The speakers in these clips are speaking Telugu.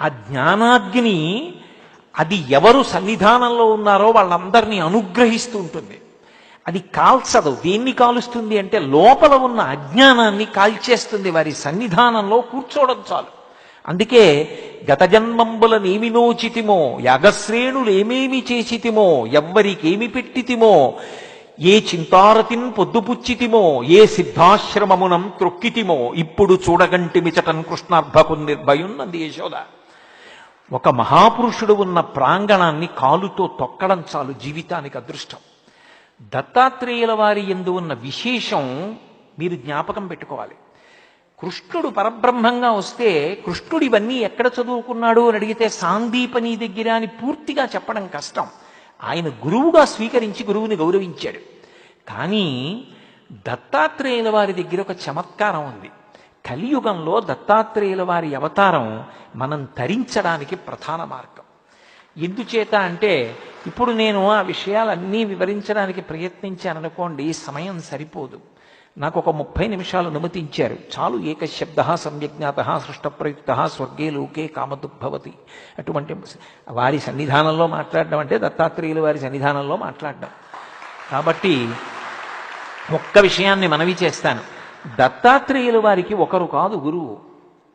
ఆ జ్ఞానాగ్ని అది ఎవరు సన్నిధానంలో ఉన్నారో వాళ్ళందరినీ అనుగ్రహిస్తూ ఉంటుంది. అది కాల్చదు. దేన్ని కాలుస్తుంది అంటే లోపల ఉన్న అజ్ఞానాన్ని కాల్చేస్తుంది. వారి సన్నిధానంలో కూర్చోవడం చాలు. అందుకే గత జన్మంబుల నేమినోచితిమో చేసితిమో ఎవ్వరికేమి పెట్టితిమో ఏ చింతారతిన్ పొద్దుపుచ్చితిమో ఏ సిద్ధాశ్రమమునం త్రొక్కితిమో ఇప్పుడు చూడగంటిమిచటన్ కృష్ణార్భకు నిర్భయున్నది యశోద ఒక మహాపురుషుడు ఉన్న ప్రాంగణాన్ని కాలుతో తొక్కడం చాలు జీవితానికి అదృష్టం. దత్తాత్రేయుల వారి ఎందు ఉన్న విశేషం మీరు జ్ఞాపకం పెట్టుకోవాలి. కృష్ణుడు పరబ్రహ్మంగా వస్తే కృష్ణుడు ఇవన్నీ ఎక్కడ చదువుకున్నాడు అని అడిగితే సాందీపని దగ్గర అని పూర్తిగా చెప్పడం కష్టం. ఆయన గురువుగా స్వీకరించి గురువుని గౌరవించాడు. కానీ దత్తాత్రేయుల వారి దగ్గర ఒక చమత్కారం ఉంది. కలియుగంలో దత్తాత్రేయుల వారి అవతారం మనం తరించడానికి ప్రధాన మార్గం. ఎందుచేత అంటే ఇప్పుడు నేను ఆ విషయాలన్నీ వివరించడానికి ప్రయత్నించాననుకోండి సమయం సరిపోదు. నాకు ఒక ముప్పై నిమిషాలు అనుమతించారు. చాలు ఏకశబ్ద సంయజ్ఞాత సృష్టప్రయుక్త స్వర్గే లోకే కామదుగ్భవతి అటువంటి వారి సన్నిధానంలో మాట్లాడడం అంటే దత్తాత్రేయుల వారి సన్నిధానంలో మాట్లాడడం. కాబట్టి ఒక్క విషయాన్ని మనవి చేస్తాను. దత్తాత్రేయుల వారికి ఒకరు కాదు గురువు.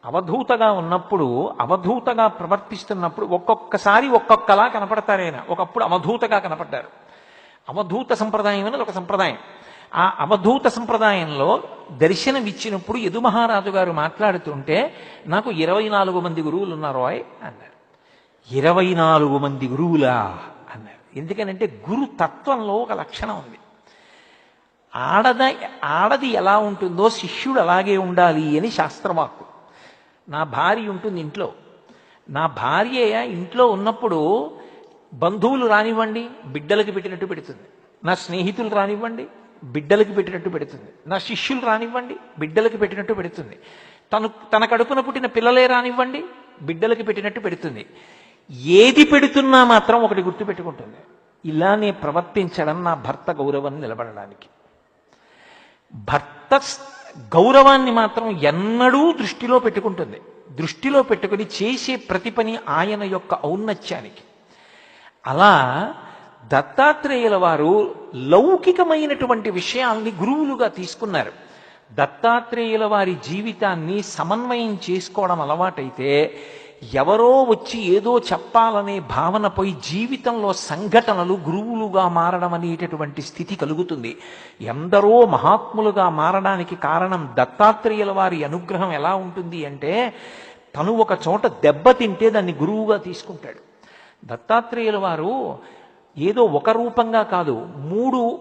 అవధూతగా ఉన్నప్పుడు అవధూతగా ప్రవర్తిస్తున్నప్పుడు ఒక్కొక్కసారి ఒక్కొక్కలా కనపడతారైనా ఒకప్పుడు అవధూతగా కనపడ్డారు. అవధూత సంప్రదాయం అనేది ఒక సంప్రదాయం. ఆ అవధూత సంప్రదాయంలో దర్శనమిచ్చినప్పుడు యదు మహారాజు గారు మాట్లాడుతుంటే నాకు ఇరవై నాలుగు మంది గురువులు ఉన్నారో అన్నారు. ఇరవై నాలుగు మంది గురువులా అన్నారు. ఎందుకనంటే గురు తత్వంలో ఒక లక్షణం ఉంది. ఆడద ఆడది ఎలా ఉంటుందో శిష్యుడు అలాగే ఉండాలి అని శాస్త్రవాక్కు. నా భార్య ఉంటుంది ఇంట్లో. నా భార్య ఇంట్లో ఉన్నప్పుడు బంధువులు రానివ్వండి బిడ్డలకి పెట్టినట్టు పెడుతుంది. నా స్నేహితులు రానివ్వండి బిడ్డలకి పెట్టినట్టు పెడుతుంది. నా శిష్యులు రానివ్వండి బిడ్డలకి పెట్టినట్టు పెడుతుంది. తను తన కడుపున పుట్టిన పిల్లలే రానివ్వండి బిడ్డలకి పెట్టినట్టు పెడుతుంది. ఏది పెడుతున్నా మాత్రం ఒకటి గుర్తుపెట్టుకుంటుంది. ఇలానే ప్రవర్తించడం నా భర్త గౌరవం నిలబడడానికి. భర్త గౌరవాన్ని మాత్రం ఎన్నడూ దృష్టిలో పెట్టుకుంటుంది. దృష్టిలో పెట్టుకుని చేసే ప్రతి పని ఆయన యొక్క ఔన్నత్యానికి. అలా దత్తాత్రేయుల వారు లౌకికమైనటువంటి విషయాల్ని గురువులుగా తీసుకున్నారు. దత్తాత్రేయుల వారి జీవితాన్ని సమన్వయం చేసుకోవడం అలవాటైతే ఎవరో వచ్చి ఏదో చెప్పాలనే భావన జీవితంలో సంఘటనలు గురువులుగా మారడం అనేటటువంటి స్థితి కలుగుతుంది. ఎందరో మహాత్ములుగా మారడానికి కారణం దత్తాత్రేయుల వారి అనుగ్రహం ఎలా ఉంటుంది అంటే తను ఒక చోట దెబ్బతింటే దాన్ని గురువుగా తీసుకుంటాడు. దత్తాత్రేయుల వారు ఏదో ఒక రూపంగా కాదు మూడు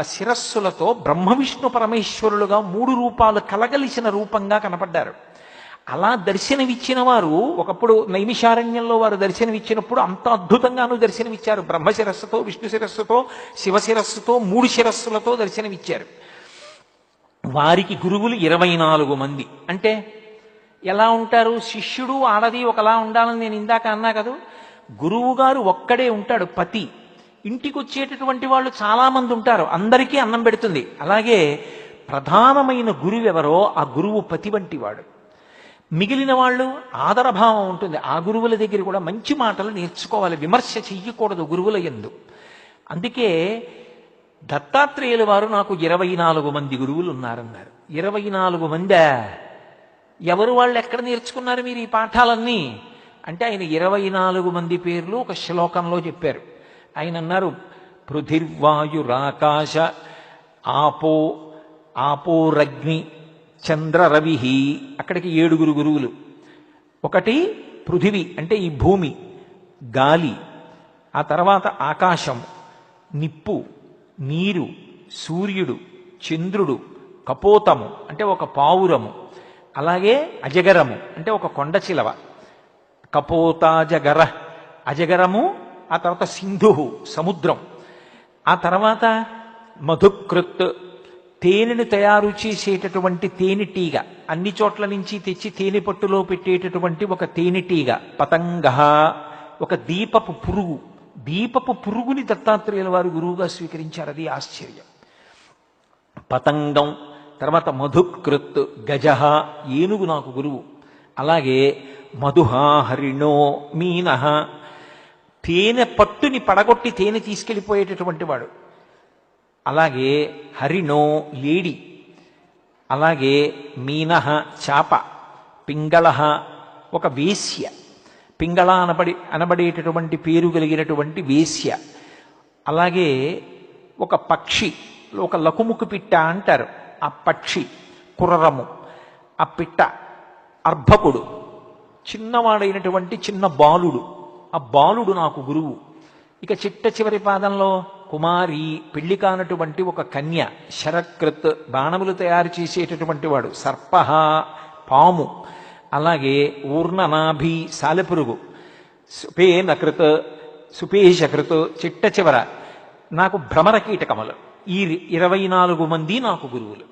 శిరస్సులతో బ్రహ్మ విష్ణు పరమేశ్వరులుగా మూడు రూపాలు కలగలిసిన రూపంగా కనపడ్డారు. అలా దర్శనమిచ్చిన వారు ఒకప్పుడు నైమిషారణ్యంలో వారు దర్శనమిచ్చినప్పుడు అంత అద్భుతంగానూ దర్శనమిచ్చారు. బ్రహ్మ శిరస్సుతో విష్ణు శిరస్సుతో శివ శిరస్సుతో మూడు శిరస్సులతో దర్శనమిచ్చారు. వారికి గురువులు ఇరవై నాలుగు మంది. అంటే ఎలా ఉంటారు? శిష్యుడు ఆడది ఒకలా ఉండాలని నేను ఇందాక అన్నా కదా? గురువు గారు ఒక్కడే ఉంటాడు పతి. ఇంటికి వచ్చేటటువంటి వాళ్ళు చాలా మంది ఉంటారు. అందరికీ అన్నం పెడుతుంది. అలాగే ప్రధానమైన గురువు ఎవరో ఆ గురువు పతి వంటి వాడు. మిగిలిన వాళ్ళు ఆదరభావం ఉంటుంది. ఆ గురువుల దగ్గర కూడా మంచి మాటలు నేర్చుకోవాలి. విమర్శ చెయ్యకూడదు గురువుల ఎందు. అందుకే దత్తాత్రేయుల వారు నాకు ఇరవై నాలుగు మంది గురువులు ఉన్నారన్నారు ఇరవై నాలుగు మందా? ఎవరు వాళ్ళు ఎక్కడ నేర్చుకున్నారు మీరు ఈ పాఠాలన్నీ? అంటే ఆయన ఇరవై నాలుగు మంది పేర్లు ఒక శ్లోకంలో చెప్పారు. ఆయన అన్నారు పృథిర్వాయురాకాశ ఆపో ఆపోరగ్ని చంద్ర రవి అక్కడికి ఏడుగురు గురువులు. ఒకటి పృథివి అంటే ఈ భూమి గాలి ఆ తర్వాత ఆకాశం నిప్పు నీరు సూర్యుడు చంద్రుడు కపోతము అంటే ఒక పావురము. అలాగే అజగరము అంటే ఒక కొండ చిలవ. కపోతాజగర అజగరము ఆ తర్వాత సింధు సముద్రం. ఆ తర్వాత మధుకృత్ తేనెను తయారు చేసేటటువంటి తేనెటీగ అన్ని చోట్ల నుంచి తెచ్చి తేనె పట్టులో పెట్టేటటువంటి ఒక తేనెటీగ పతంగ. ఒక దీపపు పురుగు. దీపపు పురుగుని దత్తాత్రేయుల వారు గురువుగా స్వీకరించారు. అది ఆశ్చర్యం. పతంగం. తర్వాత మధుకృత్ గజ. ఏనుగు నాకు గురువు. అలాగే మధుహా హరిణో మీనః తేనె పట్టుని పడగొట్టి తేనె తీసుకెళ్ళిపోయేటటువంటి వాడు. అలాగే హరిణో లేడి అలాగే మీన చాప పింగళ ఒక వేశ్య. పింగళ అనబడి అనబడేటటువంటి పేరు కలిగినటువంటి వేశ్య. అలాగే ఒక పక్షి ఒక లకుముకు పిట్ట అంటారు ఆ పక్షి కుర్రము ఆ పిట్ట అర్భకుడు చిన్నవాడైనటువంటి చిన్న బాలుడు. ఆ బాలుడు నాకు గురువు. ఇక చిట్ట చివరి పాదంలో కుమారి పెళ్ళి కానటువంటి ఒక కన్య శరకృత్ బాణములు తయారు చేసేటటువంటి వాడు సర్ప పాము అలాగే ఊర్ణనాభి సాలెపురుగు సుపేనకృత్ సుపేషకృత్ చిట్ట చివర నాకు భ్రమర కీటకములు ఈ ఇరవై నాలుగు మంది నాకు గురువులు.